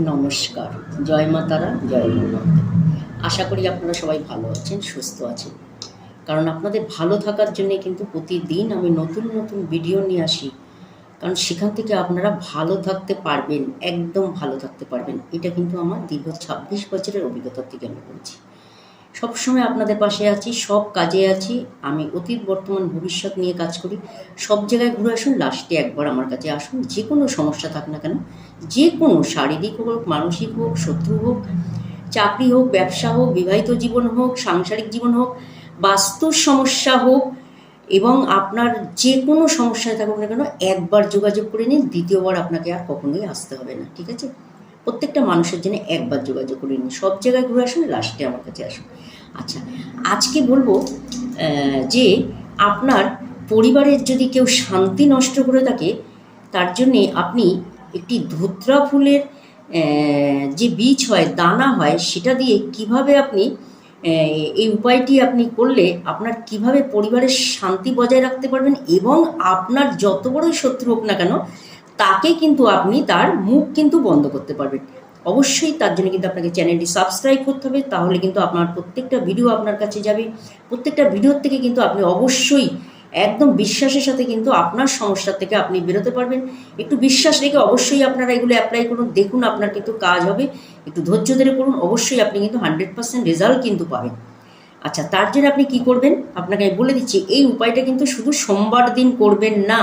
নমস্কার। জয় মা তারা, জয় গুরুনাথ আশা করি আপনারা সবাই ভালো আছেন, সুস্থ আছেন। কারণ আপনাদের ভালো থাকার জন্য কিন্তু প্রতিদিন আমি নতুন নতুন ভিডিও নিয়ে আসি। কারণ সেখান থেকে আপনারা ভালো থাকতে পারবেন, একদম ভালো থাকতে পারবেন। এটা কিন্তু আমার দীর্ঘ ছাব্বিশ বছরের অভিজ্ঞতা থেকে আমি বলছি। সবসময় আপনাদের পাশে আছি, সব কাজে আছি। আমি অতীত, বর্তমান, ভবিষ্যৎ নিয়ে কাজ করি। সব জায়গায় ঘুরে আসুন লাস্টে একবার আমার কাছে আসুন। যে কোনো সমস্যা থাক না কেন, যে কোনো শারীরিক হোক, মানসিক হোক শত্রু হোক, চাকরি হোক, ব্যবসা হোক, বিবাহিত জীবন হোক, সাংসারিক জীবন হোক বাস্তুর সমস্যা হোক, এবং আপনার যে কোনো সমস্যায় থাকুক না কেন, একবার যোগাযোগ করে নিন, দ্বিতীয়বার আপনাকে আর কখনোই আসতে হবে না, ঠিক আছে? প্রত্যেকটা মানুষের জন্য একবার যোগাযোগ করে নিন। সব জায়গায় ঘুরে আসুন, লাস্টে আমার কাছে আসুন। আচ্ছা আজকে বলব যে আপনার পরিবারের যদি কেউ শান্তি নষ্ট করে থাকে, তার জন্যে আপনি একটি ধুত্রা ফুলের যে বীজ হয়, দানা হয়, সেটা দিয়ে কীভাবে আপনি এই উপায়টি আপনি করলে আপনার কীভাবে পরিবারের শান্তি বজায় রাখতে পারবেন এবং আপনার যত বড়ই শত্রু হোক না কেন তাকে কিন্তু আপনি তার মুখ কিন্তু বন্ধ করতে পারবেন। অবশ্যই তার জন্য কিন্তু আপনাকে চ্যানেলটি সাবস্ক্রাইব করতে হবে, তাহলে কিন্তু আপনার প্রত্যেকটা ভিডিও আপনার কাছে যাবে। প্রত্যেকটা ভিডিওর থেকে কিন্তু আপনি অবশ্যই একদম বিশ্বাসের সাথে কিন্তু আপনার সমস্যা থেকে আপনি বেরোতে পারবেন। একটু বিশ্বাস রেখে অবশ্যই আপনারা এগুলো অ্যাপ্লাই করুন, দেখুন আপনার কিন্তু কাজ হবে। একটু ধৈর্য ধরে করুন, অবশ্যই আপনি কিন্তু হান্ড্রেড পার্সেন্ট রেজাল্ট কিন্তু পাবেন। আচ্ছা তার জন্য আপনি কি করবেন? আপনাকে আমি বলে দিচ্ছি, এই উপায়টা কিন্তু শুধু সোমবার দিন করবেন না।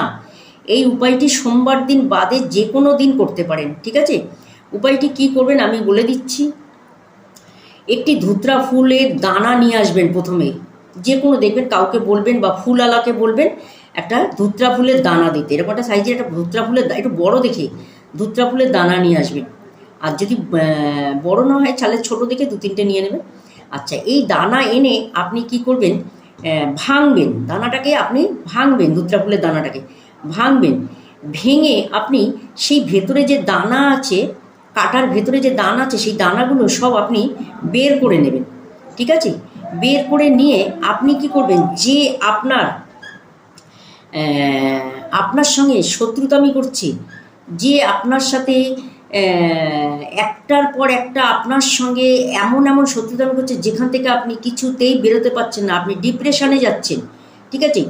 এই উপায়টি সোমবার দিন বাদে যে কোনো দিন করতে পারেন, ঠিক আছে? উপায়টি কি করবেন আমি বলে দিচ্ছি। একটি ধুত্রা ফুলের দানা নিয়ে আসবেন প্রথমে। যে কোনো দেখবেন, কাউকে বলবেন বা ফুলওয়ালাকে বলবেন, একটা ধুত্রা ফুলের দানা দিতে। এরকম একটা সাইজের একটা ধুত্রা ফুলের একটু বড় দেখে ধুত্রা ফুলের দানা নিয়ে আসবেন। আর যদি বড় না হয়, তাহলে ছোটো দেখে দু তিনটে নিয়ে নেবেন। আচ্ছা এই দানা এনে আপনি কি করবেন? ভাঙবেন। দানাটাকে আপনি ভাঙবেন, ধুত্রা ফুলের দানাটাকে। ভাঙবেন। ভেঙে আপনি সেই ভেতরে যে দানা আছে, কাটার ভেতরে যে দানা আছে, সেই দানাগুলো সব আপনি বের করে নেবেন। ঠিক আছে? বের করে নিয়ে আপনি কি করবেন? যে আপনার আপনার সঙ্গে শত্রুতামি করছে, যে আপনার সাথে একটার পর একটা আপনার সঙ্গে এমন এমন শত্রুতামি করছে, যেখান থেকে আপনি কিছুতেই বেরোতে পারছেন না, আপনি ডিপ্রেশনে যাচ্ছেন। ঠিক আছে?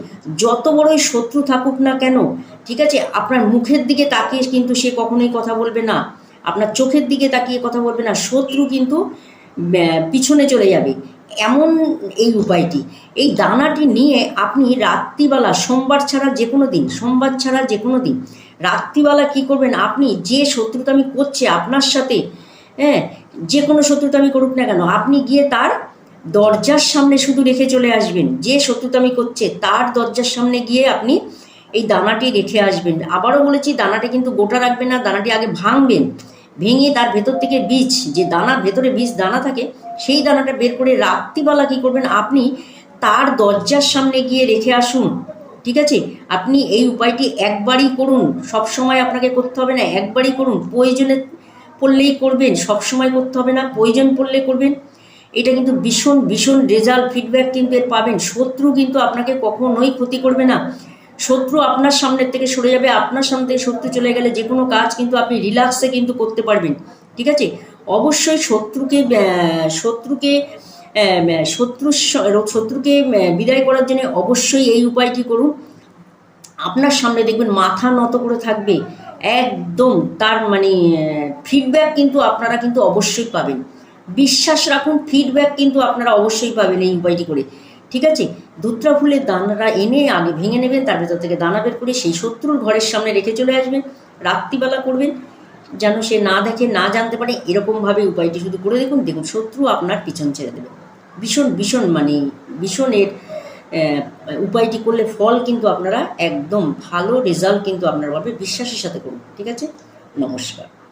যত বড়ই শত্রু থাকুক না কেন, ঠিক আছে? আপনার মুখের দিকে তাকিয়ে কিন্তু সে কখনোই কথা বলবে না। আপনার চোখের দিকে তাকিয়ে কথা বলবে না। শত্রু কিন্তু পিছনে চলে যাবে। এমন এই উপায়টি। এই দানাটি নিয়ে আপনি রাত্রিবেলা, সোমবার ছাড়া যে কোনো দিন, সোমবার ছাড়া যে কোনো দিন, রাত্রিবেলা কি করবেন? আপনি যে শত্রুতামি করছে আপনার সাথে হ্যাঁ? যে কোনো শত্রুতা আমি করুক না কেন, আপনি গিয়ে তার দরজার সামনে শুধু রেখে চলে আসবেন। যে শত্রুতামি করছে, তার দরজার সামনে গিয়ে আপনি এই দানাটি রেখে আসবেন। আবারও বলেছি, দানাটি কিন্তু গোটা রাখবেন না, দানাটি আগে ভাঙবেন। ভেঙে তার ভেতর থেকে বীজ, যে দানার ভেতরে বীজ দানা থাকে, সেই দানাটা বের করে রাত্রিবেলা কী করবেন? আপনি তার দরজার সামনে গিয়ে রেখে আসুন। ঠিক আছে? আপনি এই উপায়টি একবারই করুন। সব সময় আপনাকে করতে হবে না, একবারই করুন। প্রয়োজনে পড়লেই করবেন, সব সময় করতে হবে না, প্রয়োজন পড়লে করবেন। এটা কিন্তু ভীষণ ভীষণ রেজাল্ট ফিডব্যাক কিন্তু এর পাবেন। শত্রু কিন্তু আপনাকে কখনোই ক্ষতি করবে না। শত্রু আপনার সামনের থেকে সরে যাবে, আপনার সামনে থেকে শত্রু চলে গেলে যে কোনো কাজ কিন্তু আপনি রিল্যাক্সে কিন্তু করতে পারবেন। ঠিক আছে? অবশ্যই শত্রুকে শত্রুকে শত্রুর শত্রুকে বিদায় করার জন্য অবশ্যই এই উপায়টি করুন। আপনার সামনে দেখবেন মাথা নত করে থাকবে। একদম তার মানে ফিডব্যাক কিন্তু আপনারা কিন্তু অবশ্যই পাবেন। বিশ্বাস রাখুন ফিডব্যাক কিন্তু আপনারা অবশ্যই পাবেন এই উপায়টি করে। ঠিক আছে? দুত্রা ফুলের দানাটা এনে আগে ভেঙে নেবেন, তার ভেতর থেকে দানা বের করে সেই শত্রুর ঘরের সামনে রেখে চলে আসবেন। রাত্রিবেলা করবেন, যেন সে না দেখে, না জানতে পারে, এরকমভাবে উপায়টি শুধু করে দেখুন। দেখুন, শত্রু আপনার পিছন ছেড়ে দেবে। ভীষণ ভীষণ মানে ভীষণের উপায়টি করলে ফল কিন্তু আপনারা একদম ভালো রেজাল্ট কিন্তু আপনারা পাবে বিশ্বাসের সাথে করুন। ঠিক আছে? নমস্কার।